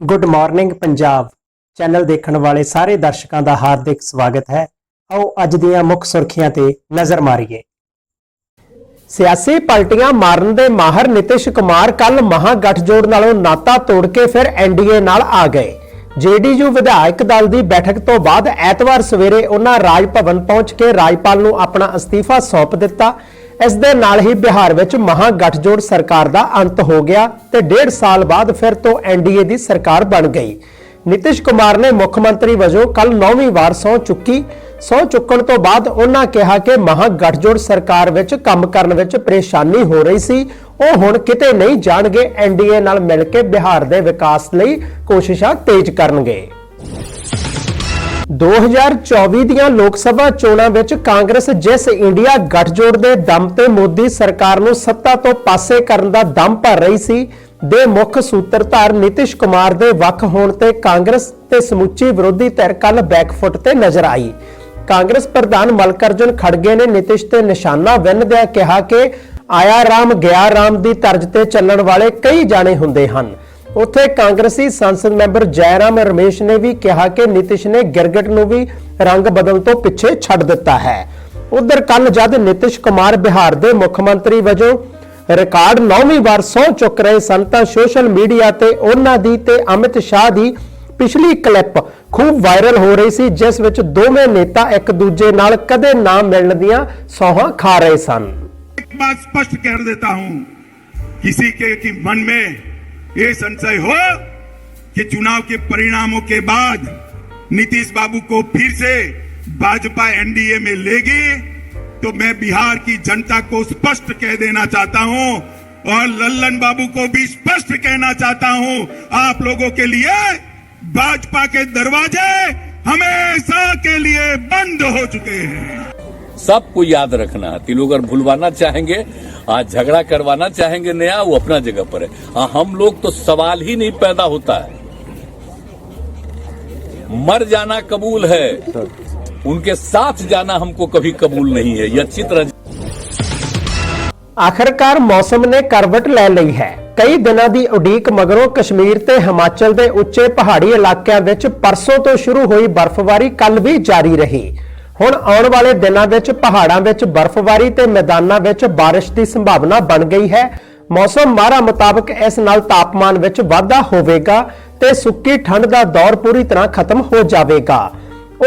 Good morning Punjab channel ਦੇਖਣ ਵਾਲੇ ਸਾਰੇ ਦਰਸ਼ਕਾਂ ਦਾ ਹਾਰਦਿਕ ਸਵਾਗਤ ਹੈ। ਆਓ ਅੱਜ ਦੀਆਂ ਮੁੱਖ ਸੁਰਖੀਆਂ ਤੇ ਨਜ਼ਰ ਮਾਰੀਏ। ਸਿਆਸੀ ਪਾਰਟੀਆਂ ਮਾਰਨ ਦੇ ਮਾਹਰ ਨਿਤਿਸ਼ ਕੁਮਾਰ ਕੱਲ ਮਹਾਗਠਜੋੜ ਨਾਲੋਂ ਨਾਤਾ ਤੋੜ ਕੇ ਫਿਰ ਐਨਡੀਏ ਨਾਲ ਆ ਗਏ। ਜੇਡੀਯੂ ਵਿਧਾਇਕ ਦਲ ਦੀ ਬੈਠਕ ਤੋਂ ਬਾਅਦ ਐਤਵਾਰ ਸਵੇਰੇ ਉਹਨਾਂ ਰਾਜ ਭਵਨ ਪਹੁੰਚ ਕੇ ਰਾਜਪਾਲ ਨੂੰ ਆਪਣਾ ਅਸਤੀਫਾ ਸੌਂਪ ਦਿੱਤਾ। ਇਸ ਦੇ ਨਾਲ ਹੀ ਬਿਹਾਰ ਵਿੱਚ ਮਹਾਗਠਜੋੜ ਸਰਕਾਰ ਦਾ ਅੰਤ ਹੋ ਗਿਆ ਤੇ ਡੇਢ ਸਾਲ ਬਾਅਦ ਫਿਰ ਤੋਂ ਐਨਡੀਏ ਦੀ ਸਰਕਾਰ ਬਣ ਗਈ। ਨਿਤਿਸ਼ ਕੁਮਾਰ ਨੇ ਮੁੱਖ ਮੰਤਰੀ ਵਜੋਂ ਕੱਲ 9ਵੀਂ ਵਾਰ ਸਹੁੰ ਚੁੱਕੀ। ਸਹੁੰ ਚੁੱਕਣ ਤੋਂ ਬਾਅਦ ਉਹਨਾਂ ਕਿਹਾ ਕਿ ਮਹਾਗਠਜੋੜ ਸਰਕਾਰ ਵਿੱਚ ਕੰਮ ਕਰਨ ਵਿੱਚ ਪਰੇਸ਼ਾਨੀ ਹੋ ਰਹੀ ਸੀ। ਉਹ ਹੁਣ ਕਿਤੇ ਨਹੀਂ ਜਾਣਗੇ ਐਨਡੀਏ ਨਾਲ ਮਿਲ ਕੇ ਬਿਹਾਰ ਦੇ ਵਿਕਾਸ ਲਈ ਕੋਸ਼ਿਸ਼ਾਂ ਤੇਜ਼ ਕਰਨਗੇ। 2024 ਦੀਆਂ ਲੋਕ ਸਭਾ ਚੋਣਾਂ ਵਿੱਚ ਕਾਂਗਰਸ ਜਿਸ ਇੰਡੀਆ ਗੱਠਜੋੜ ਦੇ ਦਮ ਤੇ ਮੋਦੀ ਸਰਕਾਰ ਨੂੰ ਸੱਤਾ ਤੋਂ ਪਾਸੇ ਕਰਨ ਦਾ ਦਮ ਭਰ ਰਹੀ ਸੀ, ਦੇ ਮੁੱਖ ਸੂਤਰਧਾਰ ਨਿਤਿਸ਼ ਕੁਮਾਰ ਦੇ ਵੱਖ ਹੋਣ ਤੇ ਕਾਂਗਰਸ ਤੇ ਸਮੁੱਚੀ ਵਿਰੋਧੀ ਧਿਰ ਕੱਲ ਬੈਕਫੁੱਟ ਤੇ ਨਜ਼ਰ ਆਈ। ਕਾਂਗਰਸ ਪ੍ਰਧਾਨ ਮਲਕਰਜਨ ਖੜਗੇ ਨੇ ਨਿਤਿਸ਼ ਤੇ ਨਿਸ਼ਾਨਾ ਵਿੰਨਦਿਆਂ ਕਿਹਾ ਕਿ ਆਇਆ ਰਾਮ, ਗਿਆ ਰਾਮ ਦੀ ਤਰਜ਼ ਤੇ ਚੱਲਣ ਵਾਲੇ ਕਈ ਜਾਣੇ ਹੁੰਦੇ ਹਨ। ਉੱਥੇ ਕਾਂਗਰਸੀ ਸੰਸਦ ਮੈਂਬਰ ਜੈਰਾਮ ਰਮੇਸ਼ ਨੇ ਵੀ ਕਿਹਾ ਕਿ ਨਿਤਿਸ਼ ਨੇ ਗਿਰਗਟ ਨੂੰ ਵੀ ਰੰਗ ਬਦਲ ਤੋਂ ਪਿੱਛੇ ਛੱਡ ਦਿੱਤਾ ਹੈ। ਉਧਰ ਕੱਲ ਜਦ ਨਿਤਿਸ਼ ਕੁਮਾਰ ਬਿਹਾਰ ਦੇ ਮੁੱਖ ਮੰਤਰੀ ਵਜੋਂ ਰਿਕਾਰਡ 9ਵੀਂ ਵਾਰ ਸੌ ਚੁੱਕ ਰਹੇ ਸਨ ਤਾਂ ਸੋਸ਼ਲ ਮੀਡੀਆ ਤੇ ਉਹਨਾਂ ਦੀ ਤੇ ਅਮਿਤ ਸ਼ਾਹ ਦੀ ਪਿਛਲੀ ਕਲਿੱਪ ਖੂਬ ਵਾਇਰਲ ਹੋ ਰਹੀ ਸੀ, ਜਿਸ ਵਿੱਚ ਦੋਵੇਂ ਨੇਤਾ ਇੱਕ ਦੂਜੇ ਨਾਲ ਕਦੇ ਨਾ ਮਿਲਣ ਦੀਆਂ ਸੌਹਾਂ ਖਾ ਰਹੇ ਸਨ। ਇੱਕ ਸਪਸ਼ਟ ਕਹਿ ਦੇਤਾ ਹੂੰ, ਕਿਸੇ ਕੇ ਕਿ ਮਨ ਮੇ ये संशय हो कि चुनाव के परिणामों के बाद नीतीश बाबू को फिर से भाजपा एनडीए में लेगी तो मैं बिहार की जनता को स्पष्ट कह देना चाहता हूँ और लल्लन बाबू को भी स्पष्ट कहना चाहता हूँ, आप लोगों के लिए भाजपा के दरवाजे हमेशा के लिए बंद हो चुके हैं। सबको याद रखना तिलो अगर भूलवाना चाहेंगे आज झगड़ा करवाना चाहेंगे नया वो अपना जगह पर है हाँ, हम लोग तो सवाल ही नहीं पैदा होता है मर जाना कबूल है उनके साथ जाना हमको कभी कबूल नहीं है ये अच्छी तरह ਆਖਰਕਾਰ ਮੌਸਮ ਨੇ ਕਰਵਟ ਲੈ ਲਈ ਹੈ ਕਈ ਦਿਨਾਂ ਦੀ ਉਡੀਕ ਮਗਰੋਂ ਕਸ਼ਮੀਰ ਤੇ ਹਿਮਾਚਲ ਦੇ ਉੱਚੇ ਪਹਾੜੀ ਇਲਾਕਿਆਂ ਵਿੱਚ ਪਰਸੋਂ ਤੋਂ ਸ਼ੁਰੂ ਹੋਈ ਬਰਫ਼ਬਾਰੀ ਕੱਲ ਵੀ ਜਾਰੀ ਰਹੀ ਹੁਣ ਆਉਣ ਵਾਲੇ ਦਿਨਾਂ ਵਿੱਚ, ਪਹਾੜਾਂ ਵਿੱਚ ਬਰਫ਼ਬਾਰੀ ਤੇ ਮੈਦਾਨਾਂ ਵਿੱਚ ਬਾਰਿਸ਼ ਦੀ ਸੰਭਾਵਨਾ ਬਣ ਗਈ ਹੈ। ਮੌਸਮ ਮਾਹਰਾਂ ਮੁਤਾਬਕ ਇਸ ਨਾਲ ਤਾਪਮਾਨ ਵਿੱਚ ਵਾਧਾ ਹੋਵੇਗਾ ਤੇ ਸੁੱਕੀ ਠੰਡ ਦਾ ਦੌਰ ਪੂਰੀ ਤਰ੍ਹਾਂ ਖਤਮ ਹੋ ਜਾਵੇਗਾ।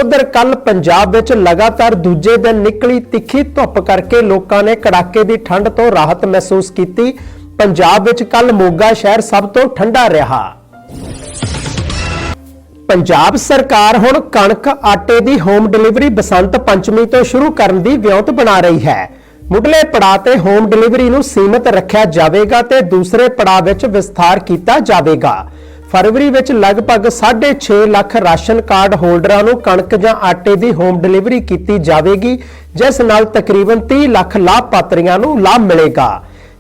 ਉਧਰ ਕੱਲ ਪੰਜਾਬ ਵਿੱਚ ਲਗਾਤਾਰ ਦੂਜੇ ਦਿਨ ਨਿਕਲੀ ਤਿੱਖੀ ਧੁੱਪ ਕਰਕੇ ਲੋਕਾਂ ਨੇ ਕੜਾਕੇ ਦੀ ਠੰਡ ਤੋਂ ਰਾਹਤ ਮਹਿਸੂਸ ਕੀਤੀ। ਪੰਜਾਬ ਵਿੱਚ ਕੱਲ ਮੋਗਾ ਸ਼ਹਿਰ ਸਭ ਤੋਂ ਠੰਡਾ ਰਿਹਾ। ਪੰਜਾਬ ਸਰਕਾਰ ਹੁਣ ਕਣਕ ਆਟੇ ਦੀ ਹੋਮ ਡਿਲੀਵਰੀ ਬਸੰਤ ਪੰਚਮੀ ਤੋਂ ਸ਼ੁਰੂ ਕਰਨ ਦੀ ਵਿਉਂਤ ਬਣਾ ਰਹੀ ਹੈ। ਮੁੱਢਲੇ ਪੜਾਅ ਤੇ ਹੋਮ ਡਿਲੀਵਰੀ ਨੂੰ ਸੀਮਿਤ ਰੱਖਿਆ ਜਾਵੇਗਾ ਤੇ ਦੂਸਰੇ ਪੜਾਅ ਵਿੱਚ ਵਿਸਥਾਰ ਕੀਤਾ ਜਾਵੇਗਾ। ਫਰਵਰੀ ਵਿੱਚ ਲਗਭਗ 6.5 ਲੱਖ ਰਾਸ਼ਨ ਕਾਰਡ ਹੋਲਡਰਾਂ ਨੂੰ ਕਣਕ ਜਾਂ ਆਟੇ ਦੀ ਹੋਮ ਡਿਲੀਵਰੀ ਕੀਤੀ ਜਾਵੇਗੀ, ਜਿਸ ਨਾਲ ਤਕਰੀਬਨ 30 ਲੱਖ ਲਾਭਪਾਤਰੀਆਂ ਨੂੰ ਲਾਭ ਮਿਲੇਗਾ।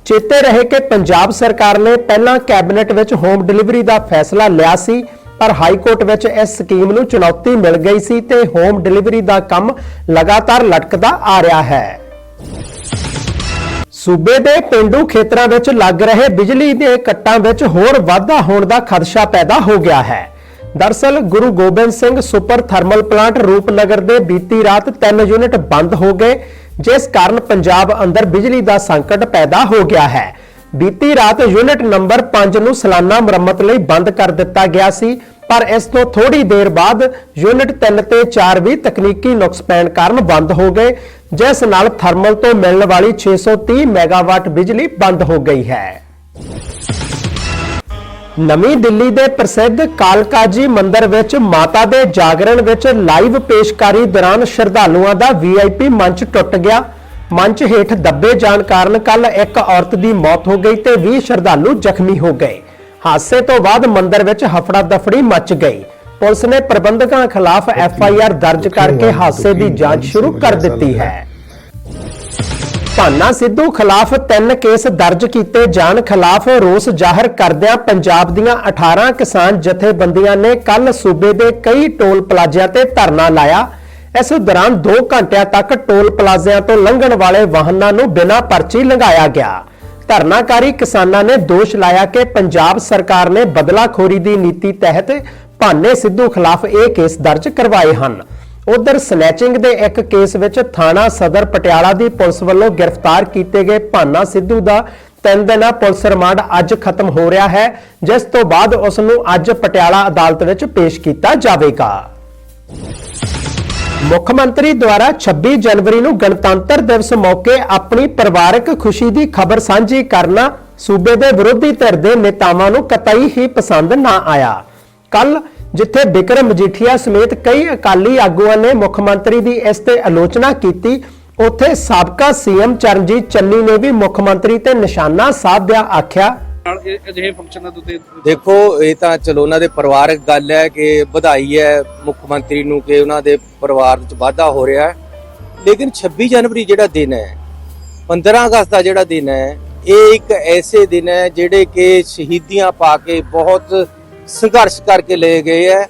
ਚੇਤੇ ਰਹੇ ਕਿ ਪੰਜਾਬ ਸਰਕਾਰ ਨੇ ਪਹਿਲਾਂ ਕੈਬਨਿਟ ਵਿੱਚ ਹੋਮ ਡਿਲੀਵਰੀ ਦਾ ਫੈਸਲਾ ਲਿਆ ਸੀ ਪਰ ਹਾਈ ਕੋਰਟ ਵਿੱਚ ਇਸ ਸਕੀਮ ਨੂੰ ਚੁਣੌਤੀ ਮਿਲ ਗਈ ਸੀ ਤੇ ਹੋਮ ਡਿਲੀਵਰੀ ਦਾ ਕੰਮ ਲਗਾਤਾਰ ਲਟਕਦਾ ਆ ਰਿਹਾ ਹੈ। ਸੂਬੇ ਦੇ ਪਿੰਡੂ ਖੇਤਰਾਂ ਵਿੱਚ ਲੱਗ ਰਹੇ ਬਿਜਲੀ ਦੇ ਕੱਟਾਂ ਵਿੱਚ ਹੋਰ ਵਾਧਾ ਹੋਣ ਦਾ ਖਦਸ਼ਾ ਪੈਦਾ ਹੋ ਗਿਆ ਹੈ। ਦਰਸਲ Guru Gobind Singh super thermal plant Rupnagar ਦੇ ਬੀਤੀ ਰਾਤ 3 ਯੂਨਿਟ ਬੰਦ ਹੋ ਗਏ, ਜਿਸ ਕਾਰਨ ਪੰਜਾਬ ਅੰਦਰ ਬਿਜਲੀ ਦਾ ਸੰਕਟ ਪੈਦਾ ਹੋ ਗਿਆ ਹੈ। ਬੀਤੀ ਰਾਤ ਯੂਨਿਟ ਨੰਬਰ 5 ਨੂੰ ਸਾਲਾਨਾ ਮੁਰੰਮਤ ਲਈ ਬੰਦ ਕਰ ਦਿੱਤਾ ਗਿਆ ਸੀ, ਪਰ ਇਸ ਤੋਂ ਥੋੜੀ ਦੇਰ ਬਾਅਦ ਯੂਨਿਟ 3 ਤੇ 4 ਵੀ ਤਕਨੀਕੀ ਨੁਕਸ ਪੈਣ ਕਾਰਨ ਬੰਦ ਹੋ ਗਏ, ਜਿਸ ਨਾਲ ਥਰਮਲ ਤੋਂ ਮਿਲਣ ਵਾਲੀ 630 ਮੈਗਾਵਾਟ ਬਿਜਲੀ ਬੰਦ ਹੋ ਗਈ ਹੈ। ਨਵੀਂ ਦਿੱਲੀ ਦੇ ਪ੍ਰਸਿੱਧ ਕਾਲਕਾਜੀ ਮੰਦਿਰ ਵਿੱਚ ਮਾਤਾ ਦੇ ਜਾਗਰਣ ਵਿੱਚ ਲਾਈਵ ਪੇਸ਼ਕਾਰੀ ਦੌਰਾਨ ਸ਼ਰਧਾਲੂਆਂ ਦਾ ਵੀਆਈਪੀ ਮੰਚ ਟੁੱਟ ਗਿਆ। ਮੰਚ ਹੇਠ ਦੱਬੇ ਜਾਣ ਕਾਰਨ ਕੱਲ ਇੱਕ ਔਰਤ ਦੀ ਮੌਤ ਹੋ ਗਈ ਤੇ 20 ਸ਼ਰਧਾਲੂ ਜ਼ਖਮੀ ਹੋ ਗਏ। ਹਾਦਸੇ ਤੋਂ ਬਾਅਦ ਮੰਦਿਰ ਵਿੱਚ ਹਫੜਾ ਦਫੜੀ ਮਚ ਗਈ। ਪੁਲਿਸ ਨੇ ਪ੍ਰਬੰਧਕਾਂ ਖਿਲਾਫ ਐਫਆਈਆਰ ਦਰਜ ਕਰਕੇ ਹਾਦਸੇ ਦੀ ਜਾਂਚ ਸ਼ੁਰੂ ਕਰ ਦਿੱਤੀ ਹੈ। ਭਾਨਾ ਸਿੱਧੂ ਖਿਲਾਫ ਤਿੰਨ ਕੇਸ ਦਰਜ ਕੀਤੇ ਜਾਣ ਖਿਲਾਫ ਰੋਸ ਜ਼ਾਹਰ ਕਰਦਿਆਂ ਪੰਜਾਬ ਦੀਆਂ 18 ਕਿਸਾਨ ਜਥੇਬੰਦੀਆਂ ਨੇ ਕੱਲ ਸੂਬੇ ਦੇ ਕਈ ਟੋਲ ਪਲਾਜ਼ਿਆਂ ਤੇ ਧਰਨਾ ਲਾਇਆ। ਇਸ ਦੌਰਾਨ 2 ਘੰਟਿਆਂ ਤੱਕ ਟੋਲ ਪਲਾਜ਼ਿਆਂ ਤੋਂ ਲੰਘਣ ਵਾਲੇ ਵਾਹਨਾਂ ਨੂੰ ਬਿਨਾਂ ਪਰਚੀ ਲੰਘਾਇਆ ਗਿਆ। ਧਰਨਾਕਾਰੀ ਕਿਸਾਨਾਂ ਨੇ ਦੋਸ਼ ਲਾਇਆ ਕਿ ਪੰਜਾਬ ਸਰਕਾਰ ਨੇ ਬਦਲਾਖੋਰੀ ਦੀ ਨੀਤੀ ਤਹਿਤ ਭਾਨੇ ਸਿੱਧੂ ਖਿਲਾਫ ਇਹ ਕੇਸ ਦਰਜ ਕਰਵਾਏ ਹਨ। ਉਧਰ ਸਨੈਚਿੰਗ ਦੇ ਇੱਕ ਕੇਸ ਵਿੱਚ ਥਾਣਾ ਸਦਰ ਪਟਿਆਲਾ ਦੀ ਪੁਲਿਸ ਵੱਲੋਂ ਗ੍ਰਿਫਤਾਰ ਕੀਤੇ ਗਏ ਭਾਨਾ ਸਿੱਧੂ ਦਾ ਤਿੰਨ ਦਿਨਾਂ ਪੁਲਿਸ ਰਿਮਾਂਡ ਅੱਜ ਖਤਮ ਹੋ ਰਿਹਾ ਹੈ, ਜਿਸ ਤੋਂ ਬਾਅਦ ਉਸ ਨੂੰ ਅੱਜ ਪਟਿਆਲਾ ਅਦਾਲਤ ਵਿੱਚ ਪੇਸ਼ ਕੀਤਾ ਜਾਵੇਗਾ। ਮੁੱਖ ਮੰਤਰੀ ਦੁਆਰਾ 26 ਜਨਵਰੀ ਨੂੰ ਗਣਤੰਤਰ ਦਿਵਸ ਮੌਕੇ ਆਪਣੀ ਪਰਿਵਾਰਕ ਖੁਸ਼ੀ ਦੀ ਖਬਰ ਸਾਂਝੀ ਕਰਨਾ ਸੂਬੇ ਦੇ ਵਿਰੋਧੀ ਧਿਰ ਦੇ ਨੇਤਾਵਾਂ ਨੂੰ ਕਤਈ ਹੀ ਪਸੰਦ ਨਾ ਆਇਆ। ਕੱਲ ਜਿੱਥੇ ਬਿਕਰਮ ਮਜੀਠੀਆ ਸਮੇਤ ਕਈ ਅਕਾਲੀ ਆਗੂਆਂ ਨੇ ਮੁੱਖ ਮੰਤਰੀ ਦੀ ਇਸ ਤੇ ਆਲੋਚਨਾ ਕੀਤੀ, ਉੱਥੇ ਸਾਬਕਾ ਸੀਐਮ ਚਰਨਜੀਤ ਚੰਨੀ ਨੇ ਵੀ ਮੁੱਖ ਮੰਤਰੀ ਤੇ ਨਿਸ਼ਾਨਾ ਸਾਧਿਆ, ਆਖਿਆ ਅਜਿਹੇ ਫੰਕਸ਼ਨਾਂ ਦੇ ਉੱਤੇ ਦੇਖੋ, ਇਹ ਤਾਂ ਚਲੋ ਉਹਨਾਂ ਦੇ ਪਰਿਵਾਰਕ ਗੱਲ ਹੈ ਕਿ ਵਧਾਈ ਹੈ ਮੁੱਖ ਮੰਤਰੀ ਨੂੰ ਕਿ ਉਹਨਾਂ ਦੇ ਪਰਿਵਾਰ ਵਿੱਚ ਵਾਧਾ ਹੋ ਰਿਹਾ ਹੈ। ਲੇਕਿਨ 26 ਜਨਵਰੀ ਜਿਹੜਾ ਦਿਨ ਹੈ 15 ਅਗਸਤ ਦਾ ਜਿਹੜਾ ਦਿਨ ਹੈ, ਇਹ ਇੱਕ ਐਸੇ ਦਿਨ ਹੈ ਜਿਹੜੇ ਕਿ ਸ਼ਹੀਦੀਆਂ ਪਾ ਕੇ ਬਹੁਤ ਸੰਘਰਸ਼ ਕਰਕੇ ਲਏ ਗਏ ਹੈ।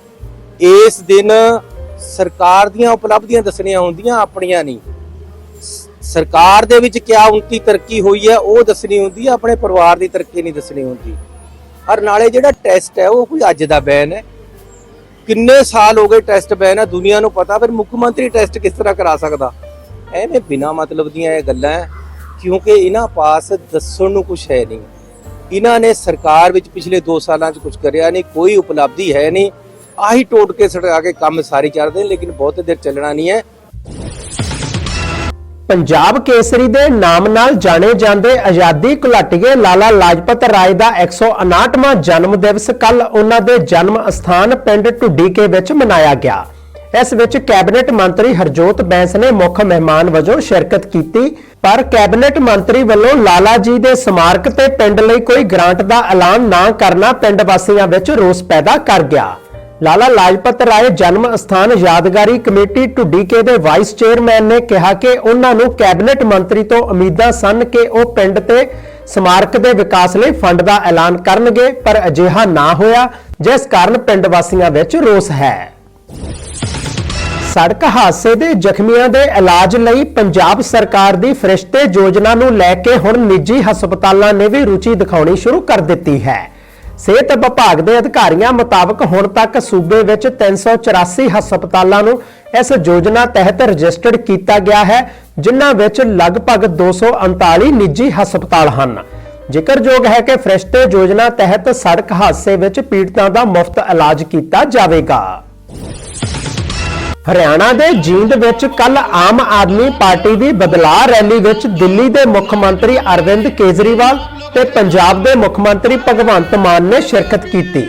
ਇਸ ਦਿਨ ਸਰਕਾਰ ਦੀਆਂ ਉਪਲਬਧੀਆਂ ਦੱਸਣੀਆਂ ਹੁੰਦੀਆਂ, ਆਪਣੀਆਂ ਨਹੀਂ। ਸਰਕਾਰ ਦੇ ਵਿੱਚ ਕਿਆ ਉਨਤੀ ਤਰੱਕੀ ਹੋਈ ਹੈ, ਉਹ ਦੱਸਣੀ ਹੁੰਦੀ ਹੈ, ਆਪਣੇ ਪਰਿਵਾਰ ਦੀ ਤਰੱਕੀ ਨਹੀਂ ਦੱਸਣੀ ਹੁੰਦੀ। ਔਰ ਨਾਲੇ ਜਿਹੜਾ ਟੈਸਟ ਹੈ, ਉਹ ਕੋਈ ਅੱਜ ਦਾ ਬੈਨ ਹੈ। ਕਿੰਨੇ ਸਾਲ ਹੋ ਗਏ ਟੈਸਟ ਬੈਨ ਹੈ, ਦੁਨੀਆ ਨੂੰ ਪਤਾ, ਫਿਰ ਮੁੱਖ ਮੰਤਰੀ ਟੈਸਟ ਕਿਸ ਤਰ੍ਹਾਂ ਕਰਾ ਸਕਦਾ? ਐਵੇਂ ਬਿਨਾ ਮਤਲਬ ਦੀਆਂ ਇਹ ਗੱਲਾਂ ਕਿਉਂਕਿ ਇਹਨਾਂ ਪਾਸ ਦੱਸਣ ਨੂੰ ਕੁਝ ਹੈ ਨਹੀਂ। ਇਹਨਾਂ ਨੇ ਸਰਕਾਰ ਵਿੱਚ ਪਿਛਲੇ 2 ਸਾਲਾਂ 'ਚ ਕੁਝ ਕਰਿਆ ਨਹੀਂ, ਕੋਈ ਉਪਲਬਧੀ ਹੈ ਨਹੀਂ। ਆਹੀ ਟੋਟ ਕੇ ਸੜਾ ਕੇ ਕੰਮ ਸਾਰੀ ਚੱਲਦੇ ਲੇਕਿਨ ਬਹੁਤ ਦੇਰ ਚੱਲਣਾ ਨਹੀਂ ਹੈ। ਪੰਜਾਬ ਕੇਸਰੀ ਦੇ ਨਾਮ ਨਾਲ ਜਾਣੇ ਜਾਂਦੇ ਆਜ਼ਾਦੀ ਘੁਲਾਟੀਏ ਲਾਲਾ ਲਾਜਪਤ ਰਾਏ ਦਾ 159ਵਾਂ ਜਨਮ ਦਿਵਸ ਕੱਲ ਉਹਨਾਂ ਦੇ ਜਨਮ ਅਸਥਾਨ ਪਿੰਡ ਢੁੱਡੀਕੇ ਵਿੱਚ ਮਨਾਇਆ ਗਿਆ। ਇਸ ਵਿੱਚ ਕੈਬਨਿਟ ਮੰਤਰੀ ਹਰਜੋਤ ਬੈਂਸ ਨੇ ਮੁੱਖ ਮਹਿਮਾਨ ਵਜੋਂ ਸ਼ਿਰਕਤ ਕੀਤੀ, ਪਰ ਕੈਬਨਿਟ ਮੰਤਰੀ ਵੱਲੋਂ ਲਾਲਾ ਜੀ ਦੇ ਸਮਾਰਕ ਤੇ ਪਿੰਡ ਲਈ ਕੋਈ ਗ੍ਰਾਂਟ ਦਾ ਐਲਾਨ ਨਾ ਕਰਨਾ ਪਿੰਡ ਵਾਸੀਆਂ ਵਿੱਚ ਰੋਸ ਪੈਦਾ ਕਰ ਗਿਆ। ਲਾਲਾ ਲਾਜਪਤ ਰਾਏ ਜਨਮ ਅਸਥਾਨ ਯਾਦਗਾਰੀ ਕਮੇਟੀ ਢੁੱਡੀਕੇ ਦੇ ਵਾਈਸ ਚੇਅਰਮੈਨ ਨੇ ਕਿਹਾ ਕਿ ਉਹਨਾਂ ਨੂੰ ਕੈਬਨਿਟ ਮੰਤਰੀ ਤੋਂ ਉਮੀਦਾਂ ਸਨ ਕਿ ਉਹ ਪਿੰਡ ਤੇ ਸਮਾਰਕ ਦੇ ਵਿਕਾਸ ਲਈ ਫੰਡ ਦਾ ਐਲਾਨ ਕਰਨਗੇ, ਪਰ ਅਜਿਹਾ ਨਾ ਹੋਇਆ, ਜਿਸ ਕਾਰਨ ਪਿੰਡ ਵਾਸੀਆਂ ਵਿੱਚ ਰੋਸ ਹੈ। ਸੜਕ ਹਾਦਸੇ ਦੇ ਜ਼ਖਮੀਆਂ ਦੇ ਇਲਾਜ ਲਈ ਪੰਜਾਬ ਸਰਕਾਰ ਦੀ ਫਰਿਸ਼ਤੇ ਯੋਜਨਾ ਨੂੰ ਲੈ ਕੇ ਹੁਣ ਨਿੱਜੀ ਹਸਪਤਾਲਾਂ ਨੇ ਵੀ ਰੁਚੀ ਦਿਖਾਉਣੀ ਸ਼ੁਰੂ ਕਰ ਦਿੱਤੀ ਹੈ। ਸਿਹਤ ਵਿਭਾਗ ਦੇ ਅਧਿਕਾਰੀਆਂ ਮੁਤਾਬਕ ਹੁਣ ਤੱਕ ਸੂਬੇ ਵਿੱਚ 384 ਹਸਪਤਾਲਾਂ ਨੂੰ ਇਸ ਯੋਜਨਾ ਤਹਿਤ ਰਜਿਸਟਰਡ ਕੀਤਾ ਗਿਆ ਹੈ, ਜਿਨ੍ਹਾਂ ਵਿੱਚ ਲਗਭਗ 239 ਨਿੱਜੀ ਹਸਪਤਾਲ ਹਨ। ਜ਼ਿਕਰਯੋਗ ਹੈ ਕਿ ਫਰਿਸ਼ਤੇ ਯੋਜਨਾ ਤਹਿਤ ਸੜਕ ਹਾਦਸੇ ਵਿੱਚ ਪੀੜਤਾਂ ਦਾ ਮੁਫਤ ਇਲਾਜ ਕੀਤਾ ਜਾਵੇਗਾ। ਹਰਿਆਣਾ ਦੇ ਜੀਂਦ ਵਿੱਚ ਕੱਲ ਆਮ ਆਦਮੀ ਪਾਰਟੀ ਦੀ ਬਦਲਾਅ ਰੈਲੀ ਵਿੱਚ ਦਿੱਲੀ ਦੇ ਮੁੱਖ ਮੰਤਰੀ ਅਰਵਿੰਦ ਕੇਜਰੀਵਾਲ ਤੇ ਪੰਜਾਬ ਦੇ ਮੁੱਖ ਮੰਤਰੀ ਭਗਵੰਤ ਮਾਨ ਨੇ ਸ਼ਿਰਕਤ ਕੀਤੀ।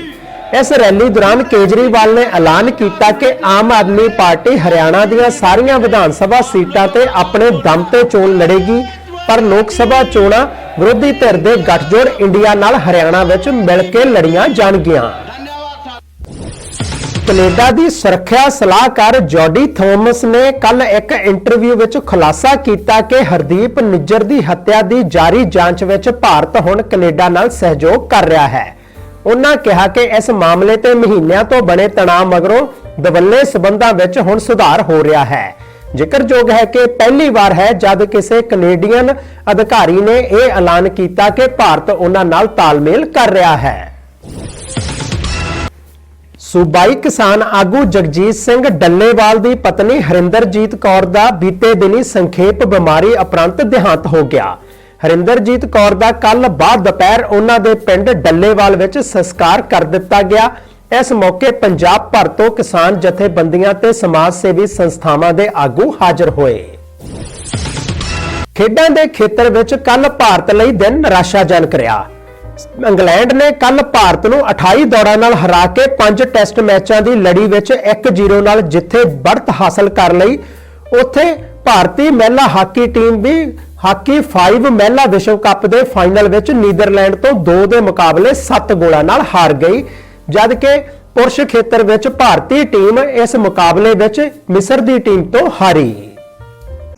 ਇਸ ਰੈਲੀ ਦੌਰਾਨ ਕੇਜਰੀਵਾਲ ਨੇ ਐਲਾਨ ਕੀਤਾ ਕਿ ਆਮ ਆਦਮੀ ਪਾਰਟੀ ਹਰਿਆਣਾ ਦੀਆਂ ਸਾਰੀਆਂ ਵਿਧਾਨ ਸਭਾ ਸੀਟਾਂ ਤੇ ਆਪਣੇ ਦਮ ਤੇ ਚੋਣ ਲੜੇਗੀ, ਪਰ ਲੋਕ ਸਭਾ ਚੋਣਾਂ ਵਿਰੋਧੀ ਧਿਰ ਦੇ ਗੱਠਜੋੜ ਇੰਡੀਆ ਨਾਲ ਹਰਿਆਣਾ ਵਿੱਚ ਮਿਲ ਕੇ ਲੜੀਆਂ ਜਾਣਗੀਆਂ। ਕੈਨੇਡਾ ਦੀ ਸੁਰੱਖਿਆ ਸਲਾਹਕਾਰ ਜੋਡੀ ਥੋਮਸ ਨੇ ਕੱਲ ਇੱਕ ਇੰਟਰਵਿਊ ਵਿੱਚ ਖੁਲਾਸਾ ਕੀਤਾ ਕਿ ਹਰਦੀਪ ਨਿੱਜਰ ਦੀ ਹੱਤਿਆ ਦੀ ਜਾਰੀ ਜਾਂਚ ਵਿੱਚ ਭਾਰਤ ਹੁਣ ਕੈਨੇਡਾ ਨਾਲ ਸਹਿਯੋਗ ਕਰ ਰਿਹਾ ਹੈ। ਉਹਨਾਂ ਕਿਹਾ ਕਿ ਇਸ ਮਾਮਲੇ ਤੇ ਮਹੀਨਿਆਂ ਤੋਂ ਬਣੇ ਤਣਾਅ ਮਗਰੋਂ ਦਵੱਲੇ ਸਬੰਧਾਂ ਵਿੱਚ ਹੁਣ ਸੁਧਾਰ ਹੋ ਰਿਹਾ ਹੈ। ਜ਼ਿਕਰਯੋਗ ਹੈ ਕਿ ਪਹਿਲੀ ਵਾਰ ਹੈ ਜਦ ਕਿਸੇ ਕੈਨੇਡੀਅਨ ਅਧਿਕਾਰੀ ਨੇ ਇਹ ਐਲਾਨ ਕੀਤਾ ਕਿ ਭਾਰਤ ਉਹਨਾਂ ਨਾਲ ਤਾਲਮੇਲ ਕਰ ਰਿਹਾ ਹੈ। ਸੂਬਾਈ ਕਿਸਾਨ ਆਗੂ ਜਗਜੀਤ ਸਿੰਘ ਡੱਲੇਵਾਲ ਦੀ ਪਤਨੀ ਹਰਿੰਦਰਜੀਤ ਕੌਰ ਦਾ ਬੀਤੇ ਦਿਨੀ ਸੰਖੇਪ ਬਿਮਾਰੀ ਉਪਰੰਤ ਦੇਹਾਂਤ ਹੋ ਗਿਆ। ਹਰਿੰਦਰਜੀਤ ਕੌਰ ਦਾ ਕੱਲ ਬਾਅਦ ਦੁਪਹਿਰ ਉਹਨਾਂ ਦੇ ਪਿੰਡ ਡੱਲੇਵਾਲ ਵਿੱਚ ਸੰਸਕਾਰ ਕਰ ਦਿੱਤਾ ਗਿਆ। ਇਸ ਮੌਕੇ ਪੰਜਾਬ ਭਰ ਤੋਂ ਕਿਸਾਨ ਜਥੇਬੰਦੀਆਂ ਤੇ ਸਮਾਜ ਸੇਵੀ ਸੰਸਥਾਵਾਂ ਦੇ ਆਗੂ ਹਾਜ਼ਰ ਹੋਏ। ਖੇਡਾਂ ਦੇ ਖੇਤਰ ਵਿੱਚ ਕੱਲ ਭਾਰਤ ਲਈ ਦਿਨ ਨਿਰਾਸ਼ਾਜਨਕ ਰਿਹਾ। ਇੰਗਲੈਂਡ ਨੇ ਕੱਲ ਭਾਰਤ ਨੂੰ 28 ਦੌੜਾਂ ਨਾਲ ਹਰਾ ਕੇ 5 ਟੈਸਟ ਮੈਚਾਂ ਦੀ ਲੜੀ ਵਿੱਚ 1-0 ਨਾਲ ਜਿੱਥੇ ਬੜਤ ਹਾਸਲ ਕਰ ਲਈ, ਉੱਥੇ ਭਾਰਤੀ ਮਹਿਲਾ ਹਾਕੀ ਟੀਮ ਵੀ ਹਾਕੀ 5 ਮਹਿਲਾ ਵਿਸ਼ਵ ਕੱਪ ਦੇ ਫਾਈਨਲ ਵਿੱਚ ਨੀਦਰਲੈਂਡ ਤੋਂ 2 ਦੇ ਮੁਕਾਬਲੇ 7 ਗੋਲਾਂ ਨਾਲ ਹਾਰ ਗਈ ਜਦ ਕਿ ਪੁਰਸ਼ ਖੇਤਰ ਵਿੱਚ ਭਾਰਤੀ ਟੀਮ ਇਸ ਮੁਕਾਬਲੇ ਵਿੱਚ ਮਿਸਰ ਦੀ ਟੀਮ ਤੋਂ ਹਾਰੀ।